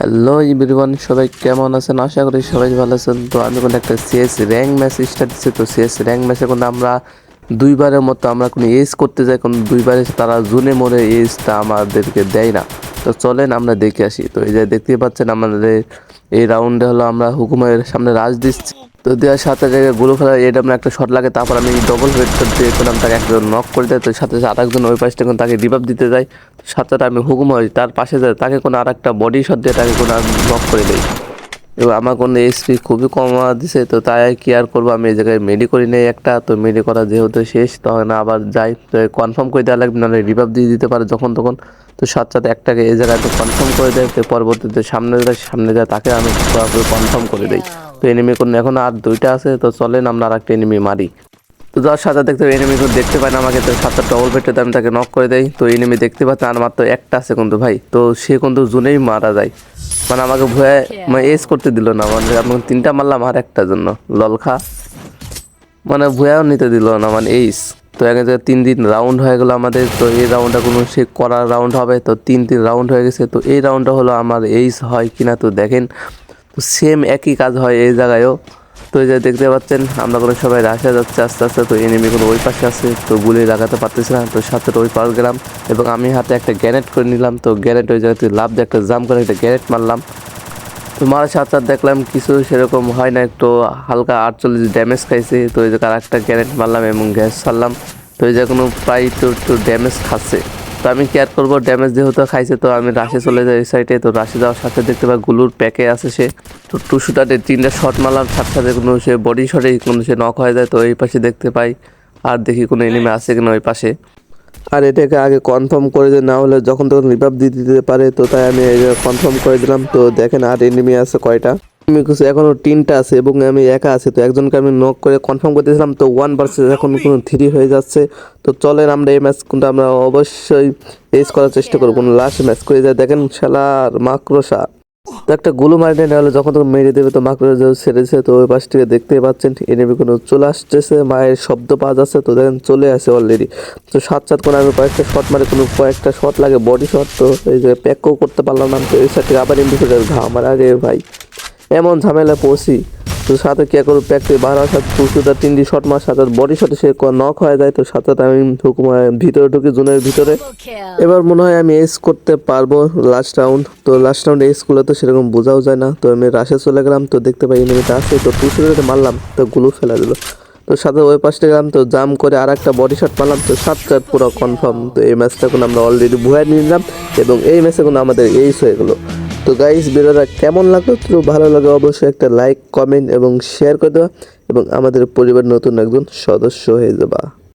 Hello everyone সবাই কেমন আছেন? আশা করি সবাই ভালো আছেন। তো আমি কোনো একটা সিএস র্যাঙ্ক ম্যাচ স্টার্ট দিচ্ছি। তো সিএস র্যাঙ্ক ম্যাচে কোনো আমরা দুইবারের মতো আমরা কোনো এস করতে যাই, কোনো দুইবারে তারা জুনে মোড়ে এসটা আমাদেরকে দেয় না। তো চলেন আমরা দেখে আসি। তো এই যে দেখতেই পাচ্ছেন আমাদের এই রাউন্ডে হলো আমরা হুকুমের সামনে রাজ দিচ্ছি। তো দেওয়ার সাথে জায়গায়গুলো ফেলা, এটা আমরা একটা শট লাগে, তারপর আমি ডবল হেড করতে করলাম তাকে একজন নক করে দেয়, তো সাথে সাথে আরেকজন ওই পাশটা কোনো তাকে রিভাব দিতে যায় সাথে আমি হুকুম হই তার পাশে যায় তাকে কোনো আর একটা বডি শট দিয়ে তাকে কোনো নক করে দেয় এবং আমার কোনো এসপি খুবই কম দিছে, তো তাই আর কি আর করব, আমি এই জায়গায় মেডি করি নেই একটা, তো মেডি করা যেহেতু শেষ, তখন আবার যাই, তো কনফার্ম করে দেওয়া লাগবে, নাহলে রিভাব দিয়ে দিতে পারে যখন তখন, তো সাথে সাথে একটাকে এই জায়গায় তো কনফার্ম করে দেয়, তো পরবর্তীতে সামনে যায় সামনে যায় তাকে আমি কনফার্ম করে দিই। তো এনিমি কোন এখন আর দুইটা আছে, তো চলেন আমরা আর একটা এনিমি মারি। তো যার সাথে দেখতে এনিমি কোন দেখতে পায় না আমাকে, তো সাতটা ডবল পেটে আমি তাকে নক করে দেই। তো এনিমি দেখতে পাচ্ছে আর মাত্র একটা আছে কিন্তু ভাই, তো সে কিন্তু জুনেই মারা যায়। মানে আমাকে ভয়ে মানে এস করতে দিল না মানে আমি তিনটা মারলাম আর একটার জন্য। ললখা মানে ভয়াও নিতে দিল না মানে এইস তো এক জায়গায় তিন দিন রাউন্ড হয়ে গেলো আমাদের, তো এই রাউন্ডটা কোনো সে করার রাউন্ড হবে, তো তিন তিন রাউন্ড হয়ে গেছে, তো এই রাউন্ডটা হলো আমার এইস হয় কিনা তো দেখেন। সেম একই কাজ হয় এই জায়গায়ও। তো এই যে দেখতে পাচ্ছেন, আমরা কোনো সবাই রাশা যাচ্ছে, আস্তে আস্তে তো এনিমি কোনো ওই পাশে আছে, তো গুলি লাগাতে পারতেছি না, তো সাথে ওই পার গেলাম এবং আমি হাতে একটা গ্যানেট করে নিলাম, তো গ্যানেট ওই জায়গাতে লাভ দিয়ে একটা জাম করে একটা গ্যানেট মারলাম। তো মারার সাথে দেখলাম, কিছু সেরকম হয় না একটু হালকা আটচল্লিশ ড্যামেজ খাইছে, তো এই জায়গায় একটা গ্যানেট মারলাম এবং গ্যাস ছাড়লাম, তো এই জায়গায় কোনো প্রায় একটু একটু ড্যামেজ খাচ্ছে। তো আমি কেয়ার করব ড্যামেজ যেহেতু খাইছে, তো আমি রাশে চলে যাই সাইডে তো রাশে যাওয়ার সাথে দেখতে পাই গুলুর প্যাকে আছে সে। তো টু শুটারে তিনটা শট মারলাম, সাথে সাথে কোনো সে বডি শটে কোনো সে নক হয়ে যায়, তো এই পাশে দেখতে পাই। আর দেখি কোনো এনিমে আছে কিনা ওই পাশে। আর এটাকে আগে কনফার্ম করে যে না হলে যখন তখন রিভাব দিয়ে দিতে পারে, তো তাই আমি কনফার্ম করে দিলাম। তো দেখেন আর এনিমি আছে কয়টা। এনিমি কিছু এখনও তিনটা আছে এবং আমি একা আছে, তো একজনকে আমি নক করে কনফার্ম করতেছিলাম তো ওয়ান ভার্সেস এখন কোনো থ্রি হয়ে যাচ্ছে। তো চলেন আমরা এই ম্যাচ কিন্তু আমরা অবশ্যই এস করার চেষ্টা করব, কোনো লাস্ট ম্যাচ করে যায়। দেখেন শালার মাক্রোসা তো একটা গুলো মারিনে নাহলে যখন তখন মেরে দেবে তো মাকড় ছেড়েছে তো ওই পাশ থেকে দেখতেই পাচ্ছেন এনিমি কোনো চলে আসতেছে, মায়ের শব্দ পাওয়া যাচ্ছে, তো দেখেন চলে আসে অলরেডি তো সাত সাত করে আমি কয়েকটা শট মারে, কোনো কয়েকটা শট লাগে বডি শট তো এই যে প্যাকও করতে পারলাম না, তো এই থেকে আবার ইন্ডিকেটার ঘা আমার আগে ভাই। এমন ঝামেলা পড়ছি। তো সাথে কে করব প্যাকতে বারো সাথে টুসুটা তিনটি শট মার সাথে বডি শটে সে নক হয়ে যায় তো সাথে সাথে আমি হুকুম ভিতরে ঢুকি জুনের ভিতরে। এবার মনে হয় আমি এস করতে পারব লাস্ট রাউন্ড তো লাস্ট রাউন্ড এস করলে তো সেরকম বোঝাও যায় না। তো আমি রাশে চলে গেলাম, তো দেখতে পাই এনিমিটা আছে, তো টুসুটাতে মারলাম, তো গুলো ফেলা দিল। তো সাথে ওই পাশে গেলাম, তো জাম করে আর একটা বডি শট মারলাম, তো সাত চার পুরো কনফার্ম তো এই ম্যাচটা কোনো আমরা অলরেডি ভুয়া নিয়ে নিলাম, এবং এই ম্যাচে কোনো আমাদের এইস হয়ে গেলো। তো গাইস ভিডিওটা কেমন লাগল? তো ভালো লাগে, অবশ্যই একটা লাইক কমেন্ট এবং শেয়ার করে দেওয়া এবং আমাদের পরিবার নতুন একজন সদস্য হয়ে যাবা।